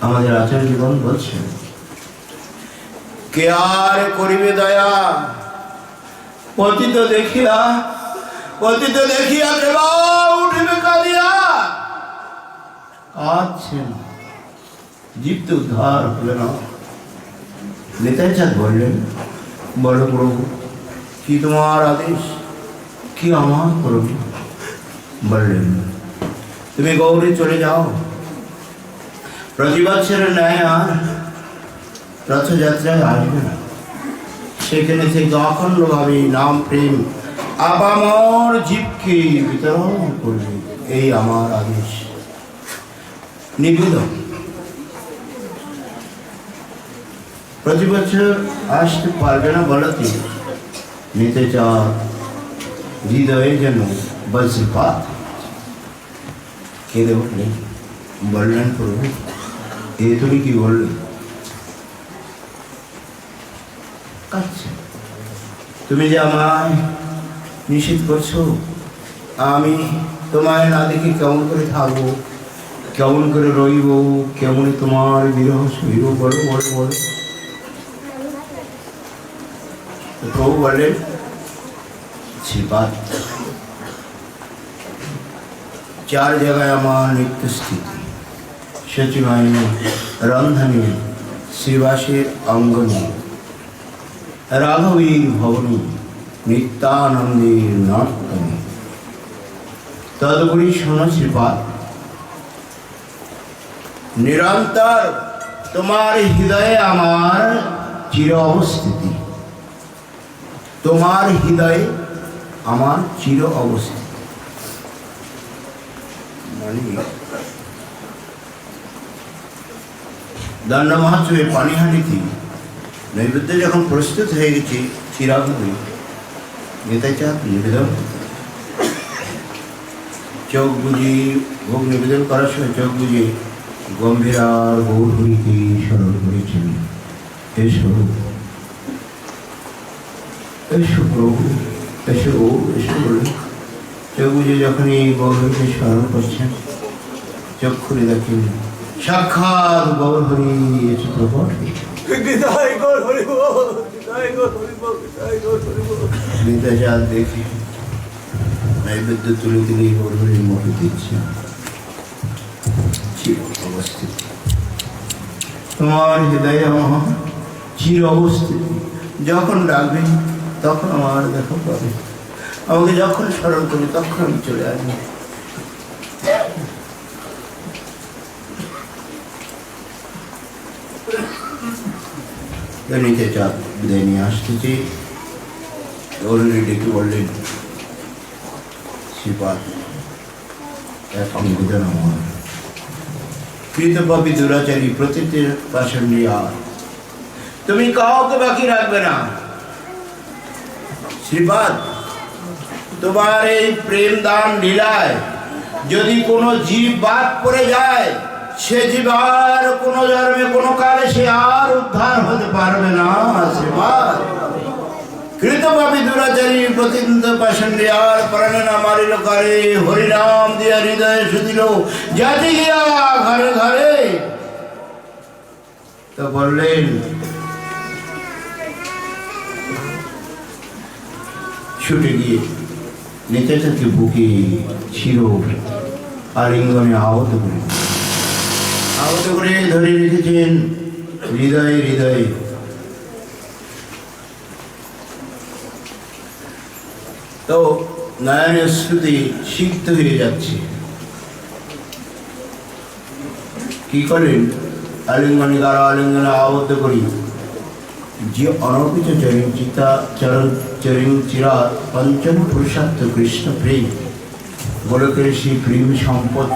আমাদের আচার্য জীবন বলছেন কে আর করিবে দয়া? পতিত দেখিয়া পতিত দেখিয়া দেবা উঠিবে কাঁদিয়া। কাঁদছেন জীব তো উদ্ধার হলে না। নেতাই চাঁদ বললেন বলো প্রভু কি তোমার আদেশ? কি আমার করবে বললেন তুমি গৌরী চলে যাও। প্রতি বছরের ন্যায় আর রথযাত্রায় আসবে না। সেখানে থেকে অখণ্ডভাবে নাম, প্রেম, আবামর জীবকে বিতরণ করবে। এই আমার আদেশ। নিবেদন। প্রতি বছর আসতে পারবে না বলতে। নিতে চা হৃদয়ে যেন বজ্রপাত। কেঁদে উঠলেন বললেন প্রভু। এ তুমি কি বললে? আচ্ছা। তুমি যে আমায় নিষেধ করছ আমি তোমায় না দেখে কেমন করে থাকব? কেমন করে রইব? কেমন তোমার বিরহ সইব বলো বলো বলো। প্রভু বললেন শ্রীপাদ চার জায়গায় আমার নিত্য স্থিতি সচিবাহিনী রন্ধনী, শ্রীবাসের অঙ্গনী। রাঘবীর ভবনী নিত্যানন্দের নর্তনী। তদুপরি শোনো শ্রীপাদ, নিরন্তর তোমার হৃদয়ে আমার চির অবস্থিতি। তোমার হৃদয়ে আমার চির অবস্থিতি। মানে দণ্ড মহোৎসবে পানিহাটিতে নৈবেদ্য যখন প্রস্তুত হয়ে গেছে, চিরাগুলি নেতা চাপ নিবেদন চোখ বুঝি ভোগ নিবেদন করার সময় চোখ বুঝে গম্ভীরার গৌরীকে স্মরণ করেছেন। এসো এসো প্রভু এসো ও এসো বলে চোখ বুঝে যখন এই স্মরণ করছেন চোখ খুলে দেখেন সাক্ষাৎ গৌরী হরি বিদ্যাচার দেখে। নৈবেদ্য তুলে তুলে দিচ্ছে। চির অবস্থিত। তোমার হৃদয়ে আমার চির অবস্থিত। যখন ডাকবে তখন আমার দেখা পাবে। আমাকে যখন স্মরণ করি তখন আমি চলে আসব। নিতে চাপ বিদায় নিয়ে আসতেছি গৌরী ডেকে বললেন শ্রীপাদ এক নিবেদন আমার কৃতপাপী দুরাচারী প্রতিটির পাশে নিয়ে তুমি কাউকে বাকি রাখবে না শ্রীপাদ তোমার এই প্রেম দান লীলায় যদি কোনো জীব বাদ পড়ে যায় সে জীব আর কোনো জন্মে কোনো কালে সে আর উদ্ধার হতে পারবে না শ্রীপাদ কৃতভাবে দুরাচারী প্রতিন্ত পাশন আর প্রাণে না মারিল হরিনাম দিয়া হৃদয়ে শুধিল, জাতি গিয়া ঘরে ঘরে। তো বললেন, ছুটে গিয়ে নেতা থেকে বুকে ছিল আলিঙ্গনে আহত করে আহত করে ধরে রেখেছেন হৃদয়ে হৃদয়ে। তো নয়নের শ্রুতি সিদ্ধ হয়ে যাচ্ছে। কি করেন? আলিঙ্গনে দ্বারা আলিঙ্গনে আবদ্ধ করি। যে অনর্পিত চরিং চিতা চরণ চরিং চিরা পঞ্চম পুরুষার্থ কৃষ্ণ প্রেম। গোলকের সেই প্রেম সম্পদ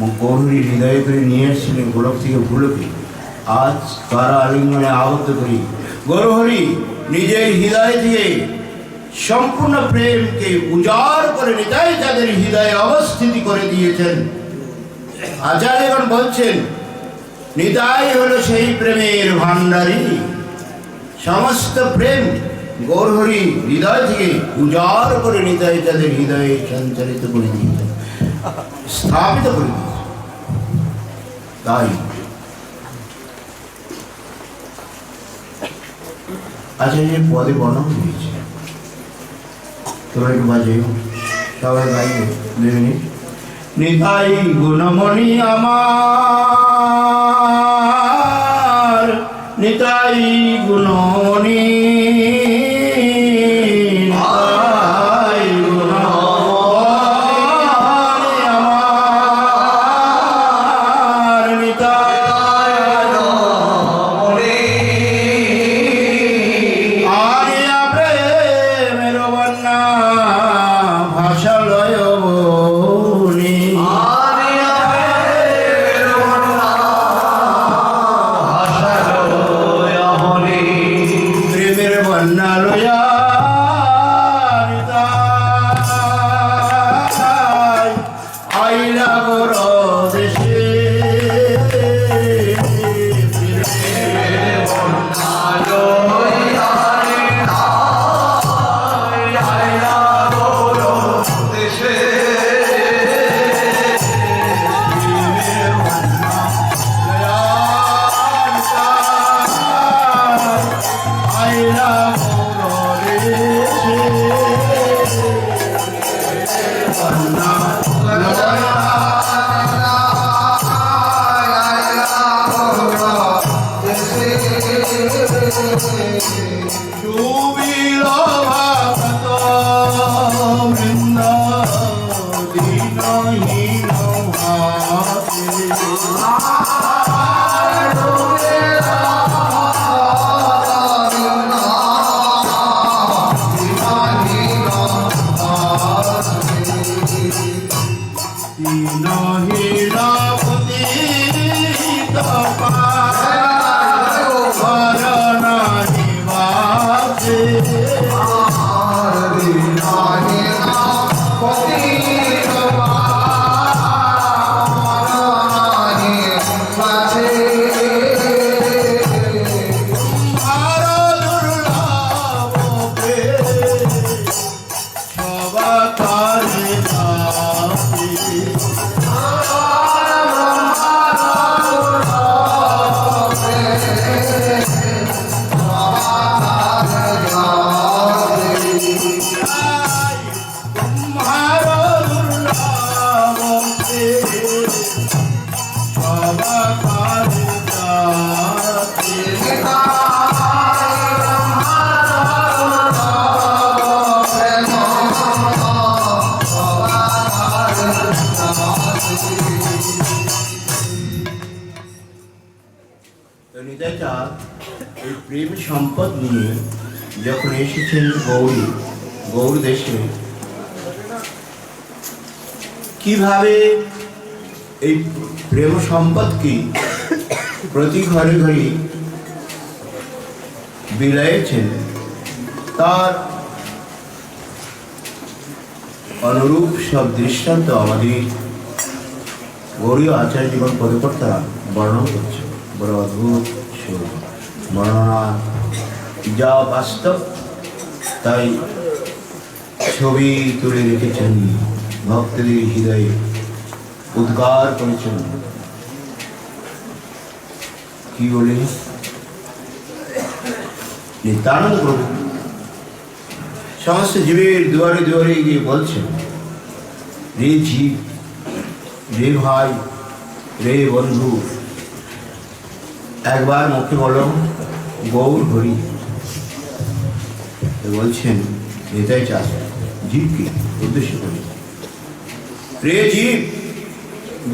গৌরী হৃদয়ে করে নিয়ে এসেছিলেন গোলক থেকে ভুলকে। আজ তারা আলিঙ্গনে আবদ্ধ করি। গৌরহরি, নিজের হৃদয় দিয়ে সম্পূর্ণ প্রেমকে উজাড় করে নিতাই তাদের হৃদয়ে অবস্থিতি করে দিয়েছেন। আচার্যগণ বলছেন, নিতাই হলো সেই প্রেমের ভাণ্ডারী। সমস্ত প্রেম গৌরহরি হৃদয় থেকে উজাড় করে নিতাই তাদের হৃদয়ে সঞ্চালিত করে দিয়েছেন, স্থাপিত করে দিয়েছেন। তাই। আচ্ছা যে পদে বর্ণন একটু সবাই গাইবে নিতাই গুণমণি আমার নিতাই গুণমণি। সম্পদ নিয়ে যখন এসেছেন গৌরী, গৌর দেশে, কীভাবে এই প্রেম সম্পদকে প্রতি ঘরে ঘরে বিলাইছেন তার অনুরূপ সব দৃষ্টান্ত আমাদের গৌরীয় আচার্য জীবন পদকর্তা বর্ণনা করছে বড় অদ্ভুত বর্ণনা যা বাস্তব, তাই ছবি তুলে রেখেছেন ভক্তদের হৃদয়ে উদ্গার করেছেন। কি বলে? নিত্যানন্দ প্রভু। সমস্ত জীবের দুয়ারে দুয়ারে গিয়ে বলছেন, রে জীব, রে ভাই, রে বন্ধু, একবার মুখে বলো, গৌর হরি। বলছেন, এটাই চাষ জীবকে উদ্দেশ্য করি। রে জীব,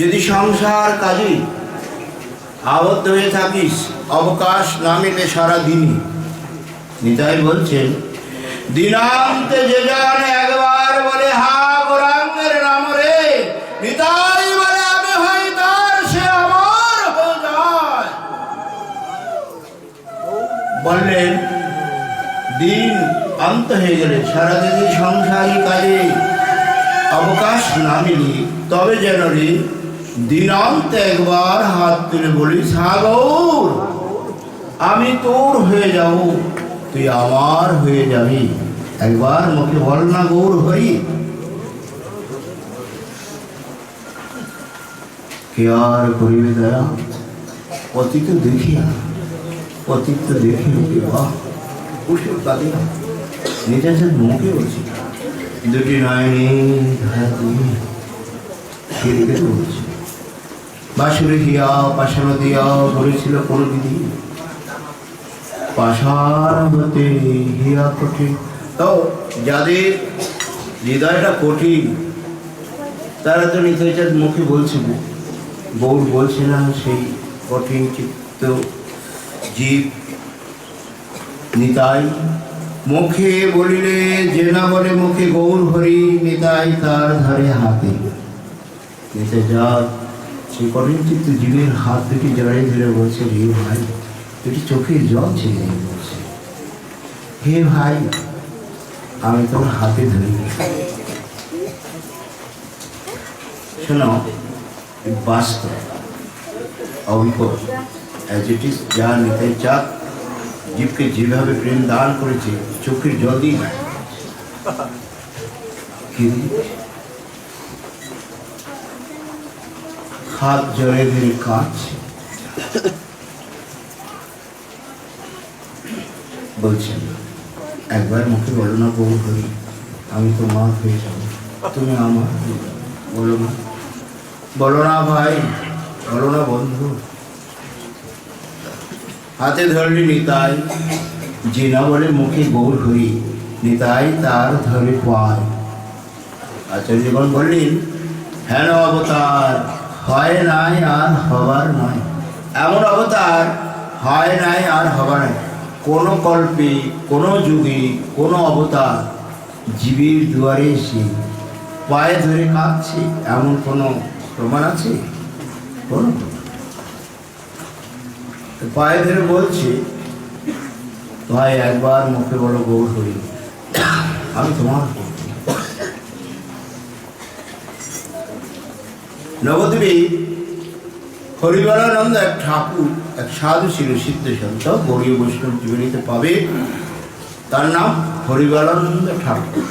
যদি সংসার কাজে আবদ্ধ হয়ে থাকিস, অবকাশ না মিলে সারা দিনই নিতাই বলছেন, দিনান্তে যে জন একবার বলে, হা গৌরাঙ্গের নাম রে নিতাই বলে, আমি হই তার, সে আমার হয়ে যায় বললেন, দিন অন্ত হয়ে গেলে সারাদিন সংসারী কাজে অবকাশ না মিলি তবে যেন রে, দিনান্ত একবার হাত তুলে বলি, সাগর, আমি তোর হয়ে যাব, তুই আমার হয়ে যাবি। একবার মুখে বল না, গৌর হরি। কে আর করিবে দয়া? অতীত দেখিয়া, অতীত দেখি বাহ পুষ্প কাঁদে না যে মুখে বলছি। দুটি নয়নে ধারা দিয়ে কেঁদে কেঁদে বলছি বাসুরে হিয়া পাশানো দিয়া বলেছিল কোনো দিদি পাষাণ হতে হিয়া কঠিন। তো যাদের হৃদয়টা কঠিন, তারা তো নিতাইচাঁদ মুখে বলছে গৌর বলছে না সেই কঠিন চিত্ত জীব নিতাই মুখে বলিলে যে না বলে মুখে গৌর হরি, নিতাই তার ধারে হাতে। নিতে যা সেই কঠিন চিত্ত জীবের হাত দুটি জড়িয়ে ধরে বলছে, হে ভাই, দুটি চোখের জল ছেড়ে বলছে। হে ভাই, আমি তোমার হাতে ধরি। শোনো, বাস্তব অবিকল অ্যাজ ইট ইস যা নিতে চাক জীবকে যেভাবে প্রেম দান করেছে, চোখের জল দিয়ে কেঁদে হাত জড়ে ধরে কাঁদছে। বলছেন, একবার মুখে বলো না বউ হই আমি তোমার হয়ে যাব। তুমি আমার বলো না। বলো না ভাই, বলো না বন্ধু। হাতে ধরলি নিতাই যে বলে মুখে গৌর হই নিতাই তার ধরে পায়। আচার্যগণ বললেন, হেন অবতার, হয় নাই আর হবার নয়। এমন অবতার হয় নাই আর হবার নয়। কোনো কল্পে, কোনো যুগে, কোনো অবতার জীবের দুয়ারে এসে, পায়ে ধরে কাঁদছে। এমন কোনো প্রমাণ আছে? কোনো পায়ে ধরে বলছে, ভাই, একবার মুখে বলো গৌর হরি। আমি তোমার। নবদ্বীপে হরিবলানন্দ এক ঠাকুর, এক সাধু ছিল, সিদ্ধ সন্ত গৌরীয় বৈষ্ণব জীবনীতে পাবে। তার নাম হরিবলানন্দ ঠাকুর।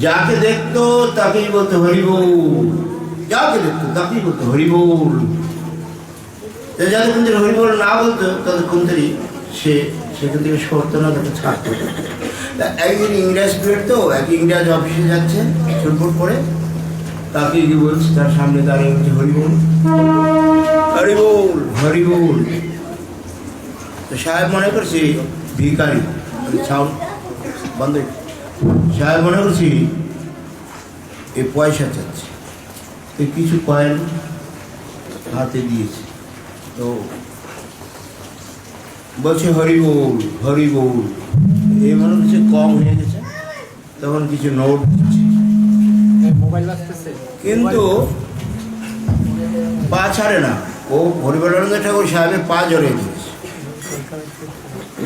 যাকে দেখতো তাকেই বলতো হরিবোল। যাকে দেখতো তাকেই বলতো হরিবোল। তো যাদের কোন হরিবোল না বলতো তাদের কোন সে সেখান থেকে সরতো না তাকে ছাড়তো। একদিন ইংরেজ প্লেট তো, এক ইংরেজ অফিসে যাচ্ছে ছুটফুট করে। তাকে কি বলছে, তার সামনে দাঁড়িয়ে হচ্ছে হরিবোল হরিবোল হরিবোল। তো সাহেব মনে করছি ভিকারি সাউন্ড বন্ধ সাহেব মনে করছি, এ পয়সা চাচ্ছে। তো কিছু কয়েন হাতে দিয়েছে। তো বলছে হরিবোল হরিবোল এই মনে হচ্ছে কম হয়ে গেছে তখন কিছু নোট দিচ্ছে। কিন্তু পা ছাড়ে না। ও হরিবরানন্দ ঠাকুর সাহেবের পা জড়িয়ে দিয়েছে।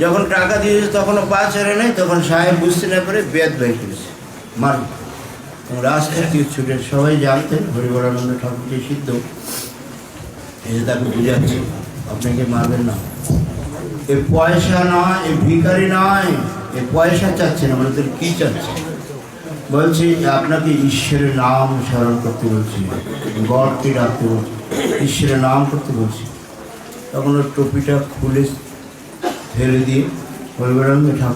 যখন টাকা দিয়েছে তখন পা ছেড়ে নেই তখন সাহেব বুঝতে না পারে বেদ ব্যয় করেছে। মার দিয়ে ছুটে সবাই জানতেন হরিবরানন্দ ঠাকুর যে সিদ্ধ এসে তাকে বুঝাচ্ছে, আপনাকে মারবেন না। এ পয়সা নয়, এ ভিখারি নয়, এ পয়সা চাচ্ছে না তোর কী চাচ্ছে? বলছি, আপনাকে ঈশ্বরের নাম স্মরণ করতে বলছি, গডকে ডাকতে বলছি, ঈশ্বরের নাম করতে বলছি। তখন ওর টুপিটা খুলে ফেলে দিয়ে হরিবরানন্দ ঠাকুর